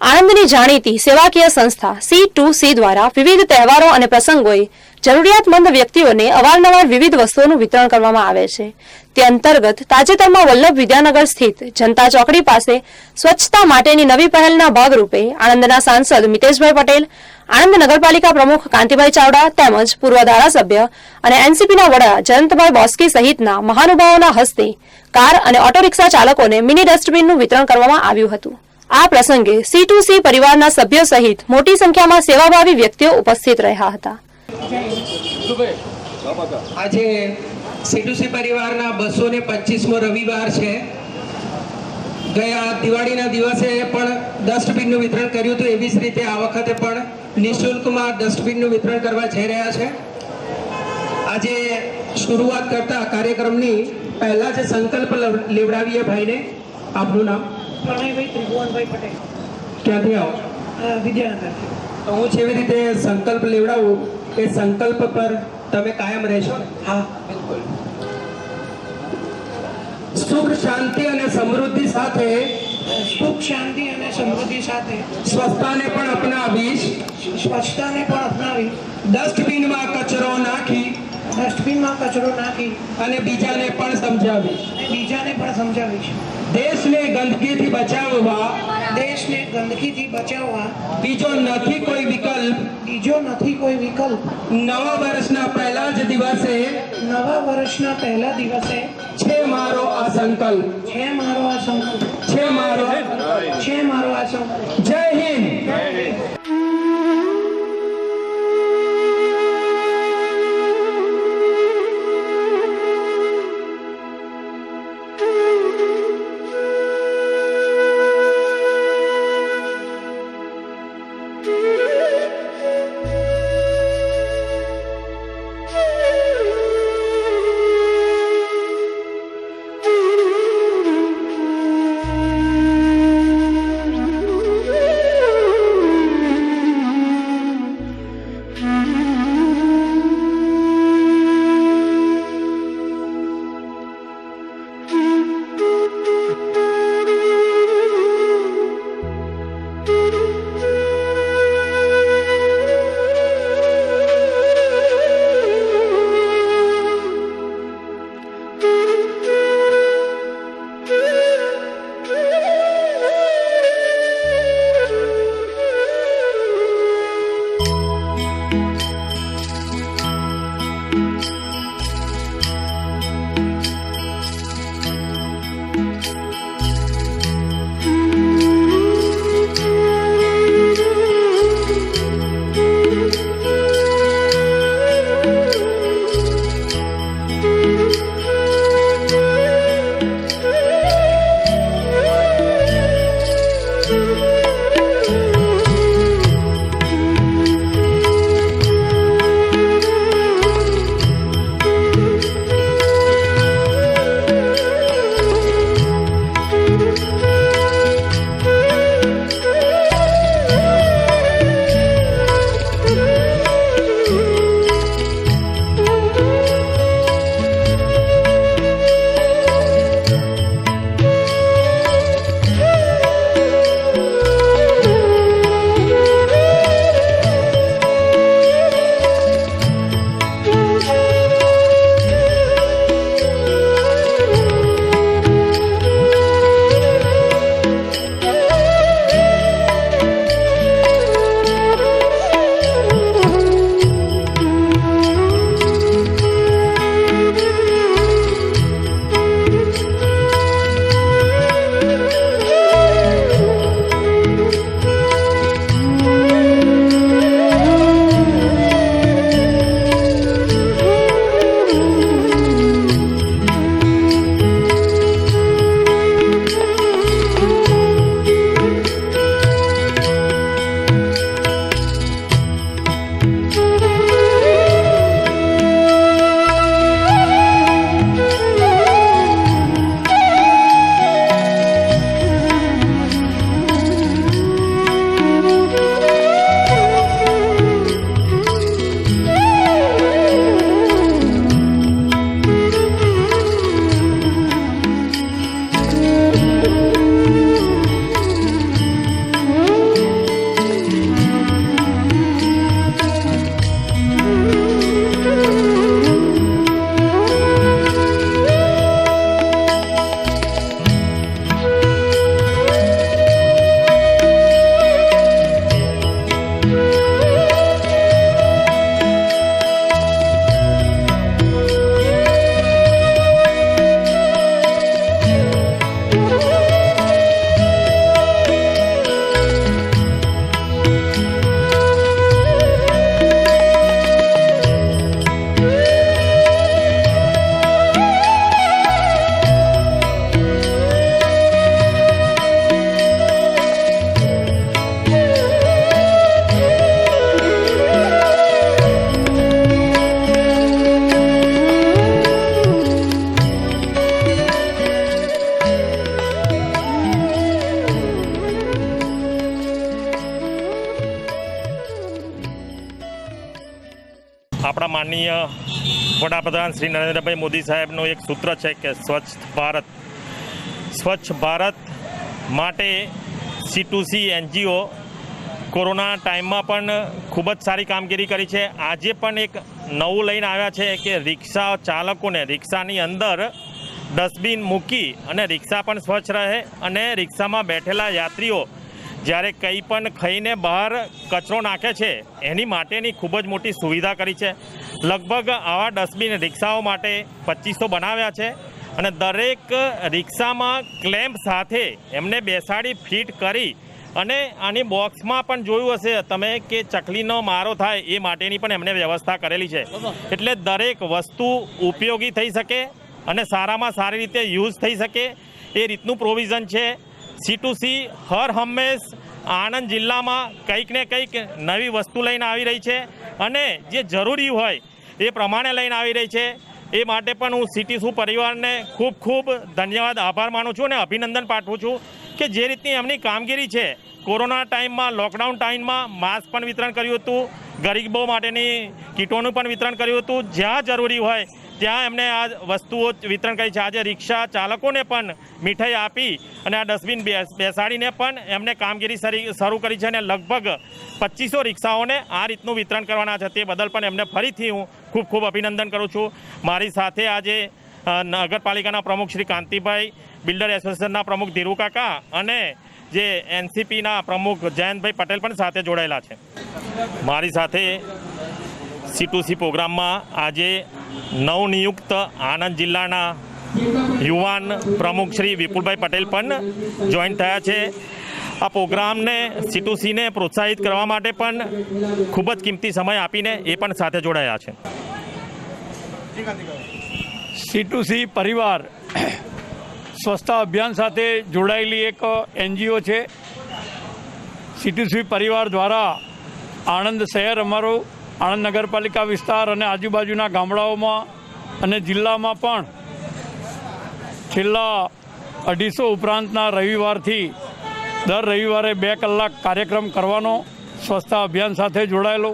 આણંદની જાણીતી સેવાકીય સંસ્થા સી ટુ સી દ્વારા વિવિધ તહેવારો અને પ્રસંગોએ જરૂરિયાતમંદ વ્યક્તિઓને અવારનવાર વિવિધ વસ્તુઓનું વિતરણ કરવામાં આવે છે. તે અંતર્ગત તાજેતરમાં વલ્લભ વિદ્યાનગર સ્થિત જનતા ચોકડી પાસે સ્વચ્છતા માટેની નવી પહેલના ભાગરૂપે આણંદના સાંસદ મિતેશભાઈ પટેલ, આણંદ નગરપાલિકા પ્રમુખ કાંતિભાઈ ચાવડા તેમજ પૂર્વ ધારાસભ્ય અને એનસીપીના વડા જયંતભાઈ બોસ્કી સહિતના મહાનુભાવોના હસ્તે કાર અને ઓટો રિક્ષા ચાલકોને મિની ડસ્ટબિનનું વિતરણ કરવામાં આવ્યું હતું. આ પ્રસંગે સી ટુ સી પરિવારના સભ્યો સહિત મોટી સંખ્યામાં સેવાભાવી વ્યક્તિઓ ઉપસ્થિત રહ્યા હતા. આજે સીટુસી પરિવારના બસો ને પચીસમો રવિવાર છે. ગયા દિવાળીના દિવસે પણ ડસ્ટબિનનું વિતરણ કર્યું હતું એવી જ રીતે આ વખતે પણ નિઃશુલ્કમાં ડસ્ટબિનનું વિતરણ કરવા જઈ રહ્યા છે. આજે શરૂઆત કરતા કાર્યક્રમની પહેલા જે સંકલ્પ લવ- લેવડાવીએ ભાઈને. આપનું નામ? પ્રણયભાઈ ત્રિભુવનભાઈ પટેલ. ક્યાંથી આવો અ, તો હું જેવી રીતે સંકલ્પ લેવડાવું? એ સંકલ્પ પર તમે કાયમ રહેશો ને? હા. બિલકુલ. સુખ શાંતિ અને સમૃદ્ધિ સાથે સુખ શાંતિ અને સમૃદ્ધિ સાથે સ્વસ્થતાને પણ અપનાવીશ. સ્વચ્છતાને પણ અપનાવી. ડસ્ટબિનમાં કચરો નાખી. ડસ્ટબિનમાં કચરો નાખી અને બીજાને પણ સમજાવીશ. બીજાને પણ સમજાવીશ. દેશને ગંદકીથી બચાવવા દેશને ગંદકીથી બચાવવા બીજો નથી કોઈ વિકલ્પ. બીજો નથી કોઈ વિકલ્પ. નવા વર્ષના પહેલા જ દિવસે નવા વર્ષના પહેલા દિવસે છે મારો આ સંકલ્પ. છે મારો આ સંકલ્પ. છે મારો વડાપ્રધાન શ્રી નરેન્દ્રભાઈ મોદી સાહેબનું એક સૂત્ર છે કે સ્વચ્છ ભારત. સ્વચ્છ ભારત માટે C to C NGO corona ટાઈમમાં પણ ખૂબ જ સારી કામગીરી કરી છે. આજે પણ એક નવું લઈને આવ્યા છે કે રિક્ષા ચાલકોને રિક્ષાની અંદર ડસ્ટબિન મૂકી અને રિક્ષા પણ સ્વચ્છ રહે અને રિક્ષામાં બેઠેલા યાત્રીઓ જ્યારે કંઈ પણ ખાઈને બહાર કચરો નાખે છે, એની માટેની ખૂબ જ મોટી સુવિધા કરી છે. લગભગ આવા ડસ્ટબિન રિક્ષાઓ માટે પચીસો બનાવ્યા છે અને દરેક રિક્ષામાં ક્લેમ્પ સાથે એમને બેસાડી ફિટ કરી અને આની બોક્સમાં પણ જોયું હશે તમે કે ચકલીનો મારો થાય એ માટેની પણ એમને વ્યવસ્થા કરેલી છે. એટલે દરેક વસ્તુ ઉપયોગી થઈ શકે અને સારામાં સારી રીતે યુઝ થઈ શકે એ રીતનું પ્રોવિઝન છે. સી ટુ સી હર હંમેશ આણંદ જિલ્લામાં કંઈક ને કંઈક નવી વસ્તુ લઈને આવી રહી છે અને જે જરૂરી હોય એ પ્રમાણે લઈને આવી રહી છે. એ માટે પણ હું સિટી સુ પરિવારને ખૂબ ખૂબ ધન્યવાદ આભાર માનું છું અને અભિનંદન પાઠવું છું કે જે રીતની એમની કામગીરી છે. કોરોના ટાઈમમાં, લોકડાઉન ટાઈમમાં માસ્ક પણ વિતરણ કર્યું હતું. ગરીબો માટેની કીટોનું પણ વિતરણ કર્યું હતું. જ્યાં જરૂરી હોય ત્યાં એમને આ વસ્તુઓ વિતરણ કરી છે. આજે રિક્ષા ચાલકોને પણ મીઠાઈ આપી અને આ ડસ્ટબિન બેસ- બેસાડીને પણ એમને કામગીરી શરી- કરી છે અને લગભગ પચીસો રિક્ષાઓને આ રીતનું વિતરણ કરવાના છે. તે બદલ પણ એમને ફરીથી હું ખૂબ ખૂબ અભિનંદન કરું છું. મારી સાથે આજે નગરપાલિકાના પ્રમુખ શ્રી કાંતિભાઈ, બિલ્ડર એસોસિએશનના પ્રમુખ ધીરુ કાકા અને જે એનસીપીના પ્રમુખ જયંતભાઈ પટેલ પણ સાથે જોડાયેલા છે. મારી સાથે સી સી પ્રોગ્રામમાં આજે નવનિયુક્ત આણંદ જિલ્લાના યુવાન પ્રમુખ શ્રી વિપુલભાઈ પટેલ પણ જોઈન થયા છે. આ પ્રોગ્રામને સી ટુ સીને પ્રોત્સાહિત કરવા માટે પણ ખૂબ જ કિંમતી સમય આપીને એ પણ સાથે જોડાયા છે. સી ટુ સી પરિવાર સ્વચ્છતા અભિયાન સાથે જોડાયેલી એક એનજીઓ છે. સી સી પરિવાર દ્વારા આણંદ શહેર અમારું આણંદ નગરપાલિકા વિસ્તાર અને આજુબાજુના ગામડાઓમાં અને જિલ્લામાં પણ છેલ્લા અઢીસો ઉપરાંતના રવિવારથી દર રવિવારે બે કલાક કાર્યક્રમ કરવાનો સ્વચ્છતા અભિયાન સાથે જોડાયેલો.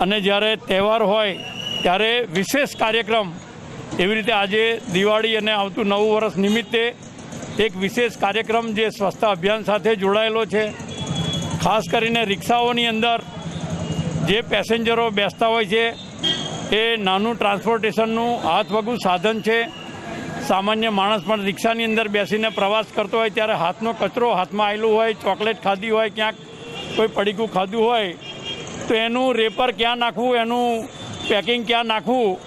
અને જ્યારે તહેવાર હોય ત્યારે વિશેષ કાર્યક્રમ એવી રીતે આજે દિવાળી અને આવતું નવું વર્ષ નિમિત્તે એક વિશેષ કાર્યક્રમ જે સ્વચ્છતા અભિયાન સાથે જોડાયેલો છે. ખાસ કરીને રિક્ષાઓની અંદર જે પેસેન્જરો બેસતા હોય છે, એ નાનું ટ્રાન્સપોર્ટેશનનું હાથવગું સાધન છે. સામાન્ય માણસ પણ રિક્ષાની અંદર બેસીને પ્રવાસ કરતો હોય, ત્યારે હાથનો કચરો હાથમાં આવેલું હોય, ચોકલેટ ખાધી હોય, ક્યાંક કોઈ પડીકું ખાધું હોય, તો એનું રેપર ક્યાં નાખવું, એનું પેકિંગ ક્યાં નાખવું,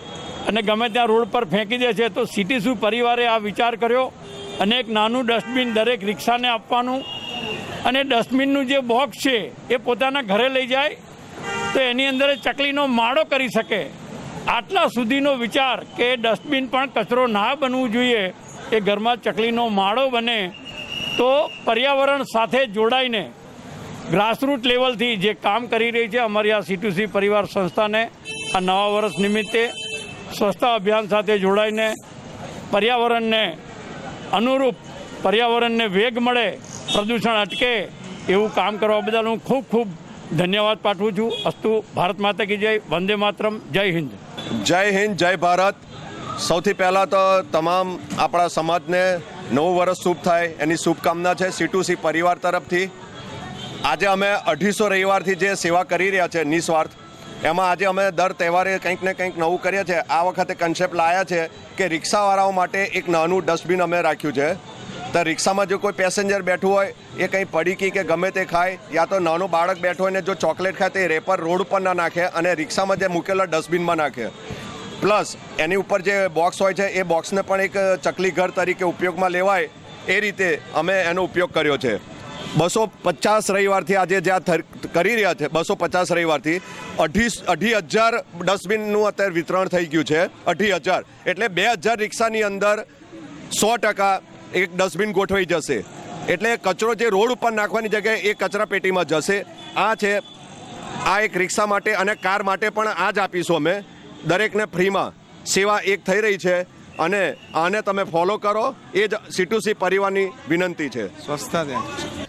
અને ગમે ત્યાં રોડ પર ફેંકી દે છે, તો સિટી શું પરિવારે આ વિચાર કર્યો? અને એક નાનું ડસ્ટબિન દરેક રિક્ષાને આપવાનું. અને ડસ્ટબિનનું જે બોક્સ છે, એ પોતાના ઘરે લઈ જાય તો એની અંદર ચકલીનો માળો કરી શકે. આટલા સુધીનો વિચાર કે ડસ્ટબિન પણ કચરો ના બનવું જોઈએ, એ ઘરમાં ચકલીનો માળો બને, તો પર્યાવરણ સાથે જોડાઈને ગ્રાસરૂટ લેવલથી જે કામ કરી રહી છે, અમારી આ સીટુસી પરિવાર સંસ્થાને, આ નવા વર્ષ નિમિત્તે સ્વચ્છતા અભિયાન સાથે જોડાઈને પર્યાવરણને અનુરૂપ પર્યાવરણને વેગ મળે, પ્રદૂષણ અટકે એવું કામ કરવા બદલ હું ખૂબ ખૂબ ધન્યવાદ પાઠવું છું. અસ્તુ, ભારત માતા કી જય. વંદે માતરમ. જય હિન્દ. જય હિન્દ, જય ભારત. સૌથી પહેલાં તો તમામ આપણા સમાજને નવું વર્ષ શુભ થાય, એની શુભકામના છે સી પરિવાર તરફથી. આજે અમે અઢીસો રવિવારથી જે સેવા કરી રહ્યા છે નિસ્વાર્થ, એમાં આજે અમે દર તહેવારે કંઈક ને કંઈક નવું કરીએ છીએ. આ વખતે કન્સેપ્ટ લાયા છે કે રિક્ષાવાળાઓ માટે એક નાનું ડસ્ટબિન અમે રાખ્યું છે. તો રિક્ષામાં જો કોઈ પેસેન્જર બેઠું હોય, એ કંઈ પડીકી કે ગમે તે ખાય, યા તો નાનું બાળક બેઠું હોય ને જો ચોકલેટ ખાય, તો એ રેપર રોડ ઉપર ના નાખે અને રિક્ષામાં જે મૂકેલા ડસ્ટબિનમાં નાખે. પ્લસ એની ઉપર જે બોક્સ હોય છે, એ બોક્સને પણ એક ચકલી ઘર તરીકે ઉપયોગમાં લેવાય, એ રીતે અમે એનો ઉપયોગ કર્યો છે. બસો પચાસ રવિવારથી આજે જ્યાં કરી રહ્યા છે, બસો પચાસ રવિવારથી અઢી અઢી હજાર ડસ્ટબિનનું અત્યારે વિતરણ થઈ ગયું છે, અઢી હજાર. એટલે બે હજાર રિક્ષાની અંદર સો ટકા એક ડસ્ટબિન ગોઠવાઈ જશે. એટલે કચરો જે રોડ ઉપર નાખવાની જગ્યાએ એ કચરા પેટીમાં જશે. આ છે, આ એક રિક્ષા માટે અને કાર માટે પણ આ જ આપીશું અમે. દરેકને ફ્રીમાં. સેવા એક થઈ રહી છે અને આને તમે ફોલો કરો. એ જ સી પરિવારની વિનંતી છે. ત્યાં.